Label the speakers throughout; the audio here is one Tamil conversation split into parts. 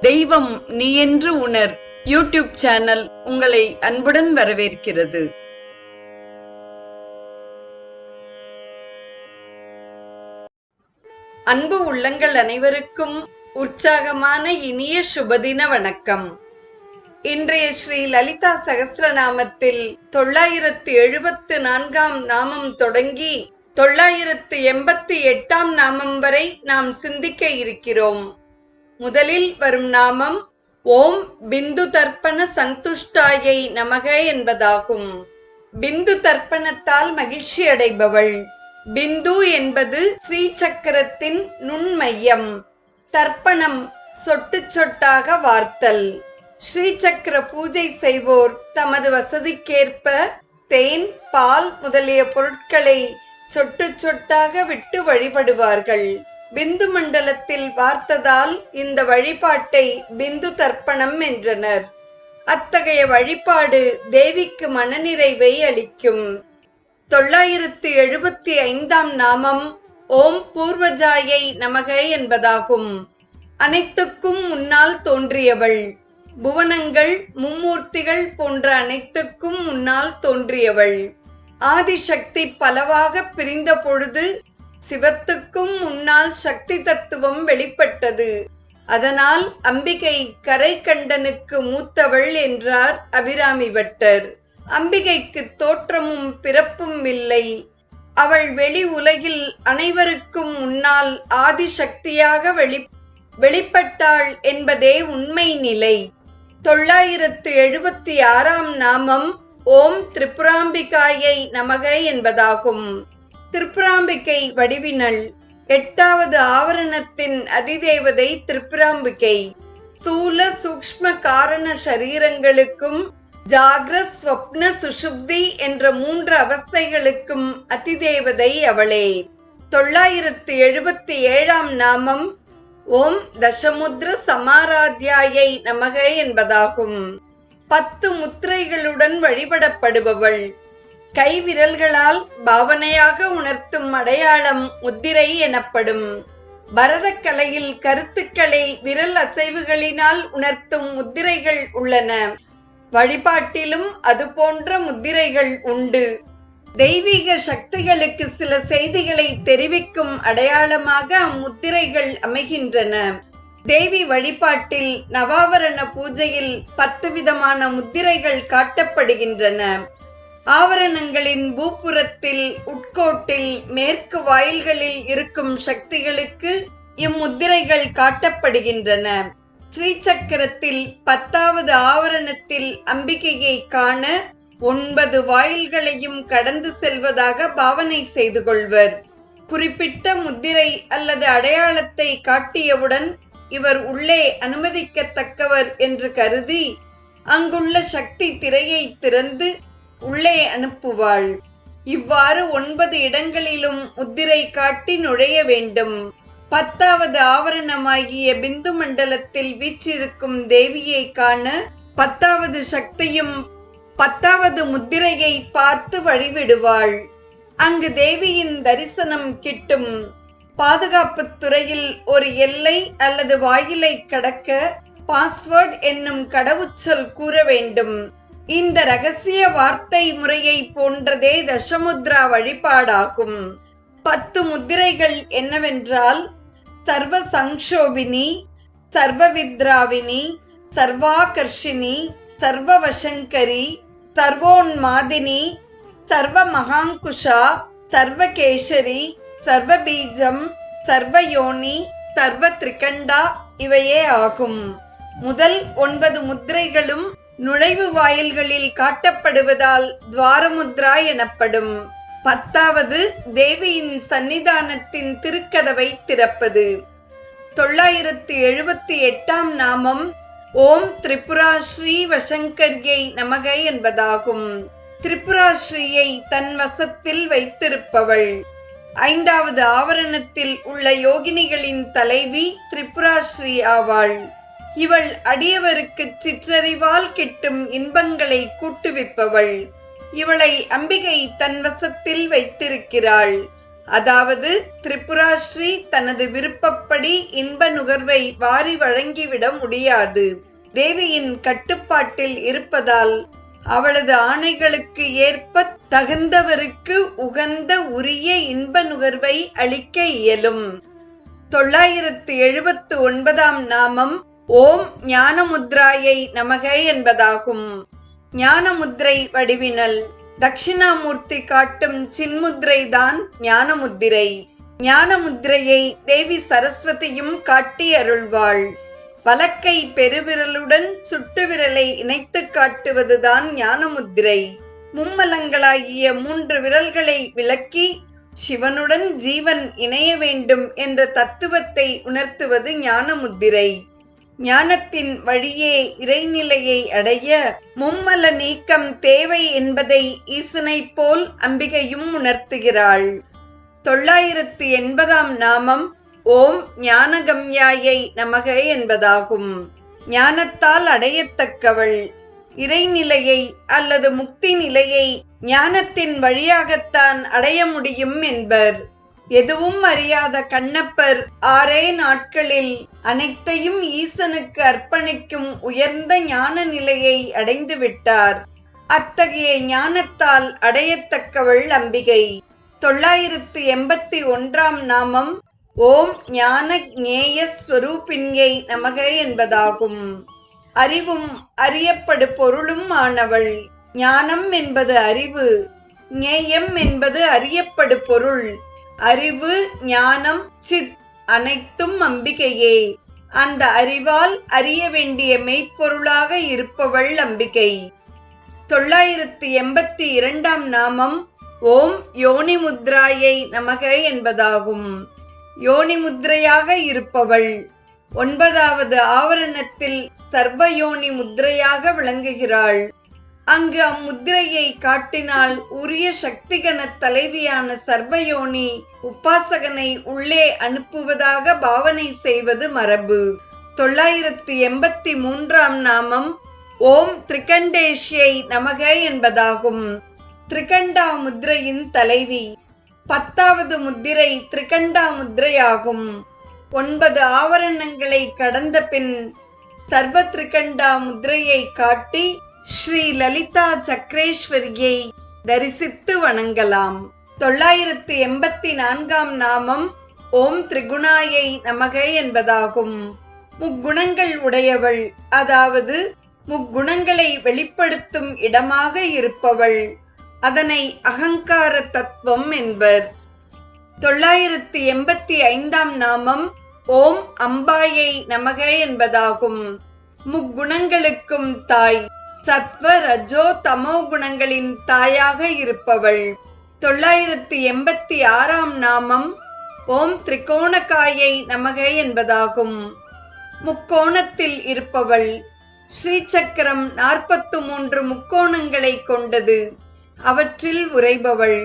Speaker 1: தெய்வம் நீ என்று உணர். யூடியூப் சேனல் உங்களை அன்புடன் வரவேற்கிறது. அன்பு உள்ளங்கள் அனைவருக்கும் உற்சாகமான இனிய சுபதின வணக்கம். இன்றைய ஸ்ரீ லலிதா சகஸ்ரநாமத்தில் தொள்ளாயிரத்து எழுபத்து நான்காம் நாமம் தொடங்கி தொள்ளாயிரத்து எண்பத்தி எட்டாம் நாமம் வரை நாம் சிந்திக்க இருக்கிறோம். முதலில் வரும் நாமம் ஓம் பிந்து தர்ப்பண சந்துஷ்டாயை நமக என்பதாகும். பிந்து தர்ப்பணத்தால் மகிழ்ச்சி அடைபவள். பிந்து என்பது ஸ்ரீ சக்கரத்தின் நுண்மையம். தர்ப்பணம் சொட்டு சொட்டாக வார்த்தல். ஸ்ரீ சக்கர பூஜை செய்வோர் தமது வசதிக்கேற்ப தேன் பால் முதலிய பொருட்களை சொட்டு சொட்டாக விட்டு வழிபடுவார்கள். பிந்து மண்டலத்தில் வார்த்ததால் இந்த வழிபாட்டை பிந்து தர்ப்பணம் என்றனர். அத்தகைய வழிபாடு தேவிக்கு மனநிறைவை அளிக்கும். தொள்ளாயிரத்து எழுபத்தி ஐந்தாம் நாமம் ஓம் பூர்வஜாயை நமக என்பதாகும். அனைத்துக்கும் முன்னால் தோன்றியவள். புவனங்கள் மும்மூர்த்திகள் போன்ற அனைத்துக்கும் முன்னால் தோன்றியவள். ஆதிசக்தி பலவாக பிரிந்த பொழுது சிவத்துக்கும் முன்னால் சக்தி தத்துவம் வெளிப்பட்டது. அதனால் அம்பிகை கரை கண்டனுக்கு மூத்தவள் என்றார் அபிராமி பட்டர். அம்பிகைக்கு தோற்றமும் பிறப்பும் இல்லை. அவள் வெளி உலகில் அனைவருக்கும் முன்னால் ஆதிசக்தியாக வெளி வெளிப்பட்டாள் என்பதே உண்மை நிலை. தொள்ளாயிரத்து எழுபத்தி ஆறாம் நாமம் ஓம் திரிபுராம்பிகாயை நமக என்பதாகும். திருப்பிராம்பிகை வடிவினல் எட்டாவது ஆவரணத்தின் அதிதேவதை திருப்பிராம்பிகை ஸ்தூல சூக்ஷ்ம காரண சரீரங்களுக்கும் ஜாகிர ஸ்வப்ன சுஷுப்தி என்ற மூன்று அவஸ்தைகளுக்கும் அதிதேவதை அவளே. தொள்ளாயிரத்து எழுபத்தி ஏழாம் நாமம் ஓம் தசமுத்ர சமாராத்தியாயை நமக என்பதாகும். பத்து முத்திரைகளுடன் வழிபடப்படுபவள். கைவிரல்களால் பாவனையாக உணர்த்தும் அடையாளம் முத்திரை எனப்படும். பரதக்கலையில் கருத்துக்களை விரல் அசைவுகளினால் உணர்த்தும் முத்திரைகள் உள்ளன. வழிபாட்டிலும் அதுபோன்ற முத்திரைகள் உண்டு. தெய்வீக சக்திகளுக்கு சில செய்திகளை தெரிவிக்கும் அடையாளமாக அம்முத்திரைகள் அமைகின்றன. தேவி வழிபாட்டில் நவாவரண பூஜையில் பத்து விதமான முத்திரைகள் காட்டப்படுகின்றன. ஆவரணங்களின் பூப்புறத்தில் உட்கோட்டில் மேற்கு வாயில்களில் இருக்கும் சக்திகளுக்கு இம்முத்திரைகள் காட்டப்படுகின்றன. ஸ்ரீசக்கரத்தில் பத்தாவது ஆவரணத்தில் அம்பிகையை காண ஒன்பது வாயில்களையும் கடந்து செல்வதாக பாவனை செய்து கொள்வர். குறிப்பிட்ட முத்திரை அல்லது அடையாளத்தை காட்டியவுடன் இவர் உள்ளே அனுமதிக்கத்தக்கவர் என்று கருதி அங்குள்ள சக்தி திரையை திறந்து உள்ளே அனுப்புவாள். இவ்வாறு ஒன்பது இடங்களிலும் முத்திரை காட்டி நுழைய வேண்டும். பத்தாவது ஆவரணமாகிய பிந்து மண்டலத்தில் வீற்றிருக்கும் தேவியை காண பத்தாவது சக்தியும் பத்தாவது முத்திரையை பார்த்து வழிவிடுவாள். அங்கு தேவியின் தரிசனம் கிட்டும். பாதுகாப்பு துறையில் ஒரு எல்லை அல்லது வாயிலை கடக்க பாஸ்வேர்ட் என்னும் கடவுச்சொல் கூற வேண்டும். இந்த ரகசிய வார்த்தை முறையை போன்றதே தசமுத்ரா வழிபாடாகும். பத்து முத்திரைகள் என்னவென்றால் சர்வ சங்ஷோபினி சர்வவித்ராவினி சர்வாகர்ஷினி சர்வவசங்கரி சர்வோன்மாதினி சர்வ மகாங்குஷா சர்வகேசரி சர்வபீஜம் சர்வயோனி சர்வ திரிகண்டா இவையே ஆகும். முதல் ஒன்பது முத்திரைகளும் நுழைவு வாயில்களில் காட்டப்படுவதால் துவாரமுத்ரா எனப்படும். பத்தாவது தேவியின் சன்னிதானத்தின் திருக்கதவை திறப்பது. தொள்ளாயிரத்து எழுபத்தி எட்டாம் நாமம் ஓம் திரிபுரா ஸ்ரீ வசங்கர்யை நமக என்பதாகும். திரிபுரா ஸ்ரீயை தன் வசத்தில் வைத்திருப்பவள். ஐந்தாவது ஆவரணத்தில் உள்ள யோகினிகளின் தலைவி திரிபுரா ஸ்ரீ ஆவாள். இவள் அடியவருக்கு சிற்றறிவால் கிட்டும் இன்பங்களை கூட்டுவிப்பவள். இவளை அம்பிகை தன் வசத்தில் வைத்திருக்கிறாள். அதாவது திரிபுராஸ்ரீ தனது விருப்பப்படி இன்ப நுகர்வை வாரி வழங்கிவிட முடியாது. தேவியின் கட்டுப்பாட்டில் இருப்பதால் அவளது ஆணைகளுக்கு ஏற்ப தகுந்தவருக்கு உகந்த உரிய இன்ப நுகர்வை அளிக்க இயலும். தொள்ளாயிரத்து எழுபத்து ஒன்பதாம் நாமம் ஓம் ஞானமுத்ராயை நமக என்பதாகும். ஞானமுத்ரை வடிவினல் தட்சிணாமூர்த்தி காட்டும் சின்முத்ரை தான் ஞானமுத்திரை. ஞானமுத்திரையை தேவி சரஸ்வதியும் காட்டி அருள்வாள் வலக்கை பெருவிரலுடன் சுட்டு விரலை இணைத்து காட்டுவதுதான் ஞானமுத்திரை. மும்மலங்களாகிய மூன்று விரல்களை விளக்கி சிவனுடன் ஜீவன் இணைய வேண்டும் என்ற தத்துவத்தை உணர்த்துவது ஞானமுத்திரை. ஞானத்தின் வழியே இறைநிலையை அடைய மும்மல நீக்கம் தேவை என்பதை ஈசனைப் போல் அம்பிகையும் உணர்த்துகிறாள். தொள்ளாயிரத்து எண்பதாம் நாமம் ஓம் ஞானகம்யாயை நமக என்பதாகும். ஞானத்தால் அடையத்தக்கவள். இறைநிலையை அல்லது முக்தி நிலையை ஞானத்தின் வழியாகத்தான் அடைய முடியும் என்பர். எதுவும் அறியாத கண்ணப்பர் ஆறே நாட்களில் அனைத்தையும் ஈசனுக்கு அர்ப்பணிக்கும் உயர்ந்த ஞான நிலையை அடைந்து விட்டார். அத்தகைய ஞானத்தால் அடையத்தக்கவள் அம்பிகை. தொள்ளாயிரத்து எண்பத்தி ஒன்றாம் நாமம் ஓம் ஞான ஞேய ஸ்வரூபிண்யை நமக என்பதாகும். அறிவும் அறியப்படு பொருளும் ஆனவள். ஞானம் என்பது அறிவு ஞேயம் என்பது அறியப்படு பொருள். அறிவு ஞானம் சித் அனைத்தும் அம்பிகையே அந்த அறிவால் அறிய வேண்டிய மெய்ப்பொருளாக இருப்பவள் அம்பிகை தொள்ளாயிரத்து எண்பத்தி இரண்டாம் நாமம் ஓம் யோனி முத்ராயை நமக என்பதாகும். யோனி முத்ரையாக இருப்பவள். ஒன்பதாவது ஆவரணத்தில் சர்வயோனி முத்ரையாக விளங்குகிறாள். அங்கு அம்முத்திரையை காட்டினால் உரிய சக்திகன தலைவியான சர்வயோனி உபாசகனை உள்ளே அனுப்புவதாக பாவனை செய்வது மரபு. தொள்ளாயிரத்தி எண்பத்தி மூன்றாம் நாமம் ஓம் திரிகண்டேஷியை நமக என்பதாகும். திரிகண்டா முத்திரையின் தலைவி. பத்தாவது முத்திரை திரிகண்டா முத்திரையாகும். ஒன்பது ஆவரணங்களை கடந்த பின் சர்வ திரிகண்டா முத்திரையை காட்டி ஸ்ரீ லலிதா சக்ரேஸ்வரியை தரிசித்து வணங்கலாம். தொள்ளாயிரத்து எண்பத்தி நான்காம் நாமம் ஓம் திரிகுணாயை நமக என்பதாகும். முக்குணங்கள் உடையவள் அதாவது முக்குணங்களை வெளிப்படுத்தும் இடமாக இருப்பவள். அதனை அகங்கார தத்துவம் என்பர். தொள்ளாயிரத்து எண்பத்தி ஐந்தாம் நாமம் ஓம் அம்பாயை நமக என்பதாகும். முக்குணங்களுக்கும் தாய். சத்வ ரஜோ தமோ குணங்களின் தாயாக இருப்பவள். தொள்ளாயிரத்து எண்பத்தி ஆறாம் நாமம் ஓம் திரிகோணக்காயை நமக என்பதாகும். முக்கோணத்தில் இருப்பவள் ஸ்ரீசக்கரம் நாற்பத்து மூன்று முக்கோணங்களை கொண்டது. அவற்றில் உரைபவள்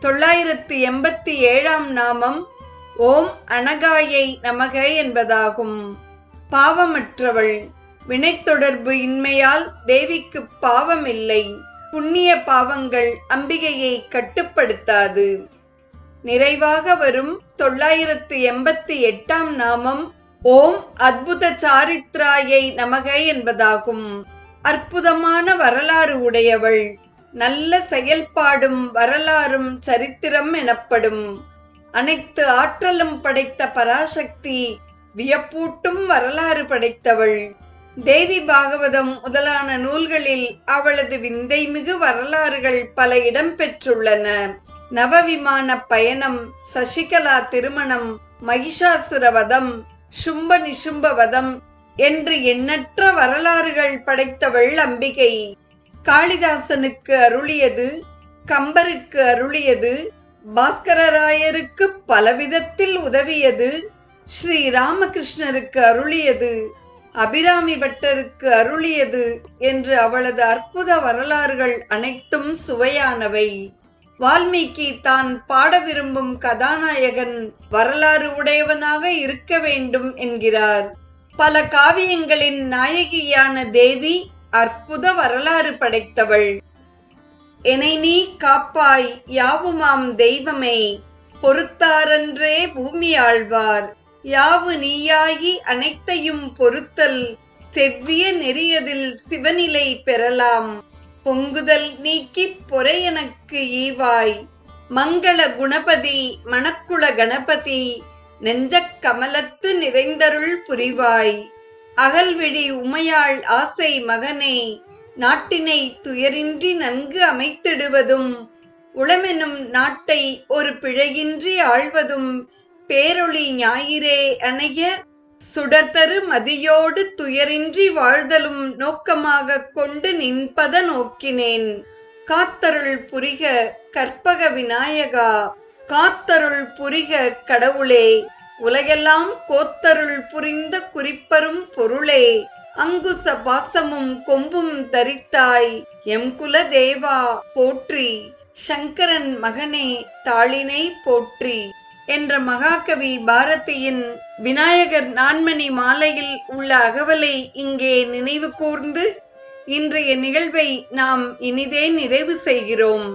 Speaker 1: தொள்ளாயிரத்து எண்பத்தி ஏழாம் நாமம் ஓம் அனகாயை நமக என்பதாகும். பாவமற்றவள். வினைத்தொடர்பு இன்மையால் தேவிக்கு பாவமில்லை. புண்ணிய பாவங்கள் அம்பிகையை கட்டுப்படுத்தாது. நிறைவாக வரும் தொள்ளாயிரத்து எண்பத்தி எட்டாம் நாமம் ஓம் அத்புத சாரித்ராயை நமக என்பதாகும். அற்புதமான வரலாறு உடையவள். நல்ல செயல்பாடும் வரலாறும் சரித்திரம் எனப்படும். அனைத்து ஆற்றலும் படைத்த பராசக்தி வியப்பூட்டும் வரலாறு படைத்தவள். தேவி பாகவதம் முதலான நூல்களில் அவளது விந்தை மிகு வரலாறுகள் பல இடம்பெற்றுள்ளன நவவிமான பயணம் சசிகலா திருமணம் மகிஷாசுர வதம் சும்ப நிசும்ப வதம் என்று எண்ணற்ற வரலாறுகள் படைத்தவள் அம்பிகை காளிதாசனுக்கு அருளியது கம்பருக்கு அருளியது பாஸ்கரராயருக்கு பலவிதத்தில் உதவியது ஸ்ரீ ராமகிருஷ்ணருக்கு அருளியது. அபிராமி பட்டருக்கு அருளியது என்று அவளது அற்புத வரலாறுகள் அனைத்தும் சுவையானவை. வால்மீகி தான் பாட விரும்பும் கதாநாயகன் வரலாறு உடையவனாக இருக்க வேண்டும் என்கிறார். பல காவியங்களின் நாயகியான தேவி அற்புத வரலாறு படைத்தவள். என்னை நீ காப்பாய் யாவுமாம் தெய்வமே பொறுத்தாரன்றே பூமி ஆழ்வார் யாவு நீயாகி அனைத்தையும் பொறுத்தல் செவ்விய நெறியதில் சிவநிலை பெறலாம். பொங்குதல் நீக்கிப் பொறையனக்கு ஈவாய். மங்கள குணபதி மணக்குள கணபதி நெஞ்சக் கமலத்து நிறைந்தருள் புரிவாய். அகல்விழி உமையாள் ஆசை மகனே நாட்டினை துயரின்றி நன்கு அமைத்திடுவதும் உளமெனும் நாட்டை ஒரு பிழையின்றி ஆழ்வதும் பேரொளி ஞாயிறே அணைய சுடர்தரு மதியோடு துயரின்றி வாழ்தலும் நோக்கமாகக் கொண்டு நின்பத நோக்கினேன். காத்தருள் புரிக கற்பக விநாயகா காத்தருள் புரிக கடவுளே உலகெல்லாம் கோத்தருள் புரிந்த குறிப்பரும் பொருளே அங்குச பாசமும் கொம்பும் தரித்தாய் எம் குல தேவா போற்றி சங்கரன் மகனே தாளினை போற்றி. என்ற மகாகவி பாரதியின் விநாயகர் நான்மணி மாலையில் உள்ள அகவலை இங்கே நினைவு கூர்ந்து இன்றைய நிகழ்வை நாம் இனிதே நிறைவு செய்கிறோம்.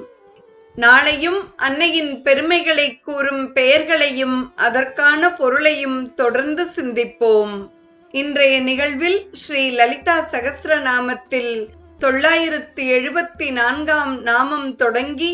Speaker 1: நாளையும் அன்னையின் பெருமைகளை கூறும் பெயர்களையும் அதற்கான பொருளையும் தொடர்ந்து சிந்திப்போம். இன்றைய நிகழ்வில் ஸ்ரீ லலிதா சகஸ்ரநாமத்தில் தொள்ளாயிரத்தி எழுபத்தி நான்காம் நாமம் தொடங்கி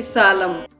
Speaker 1: Bir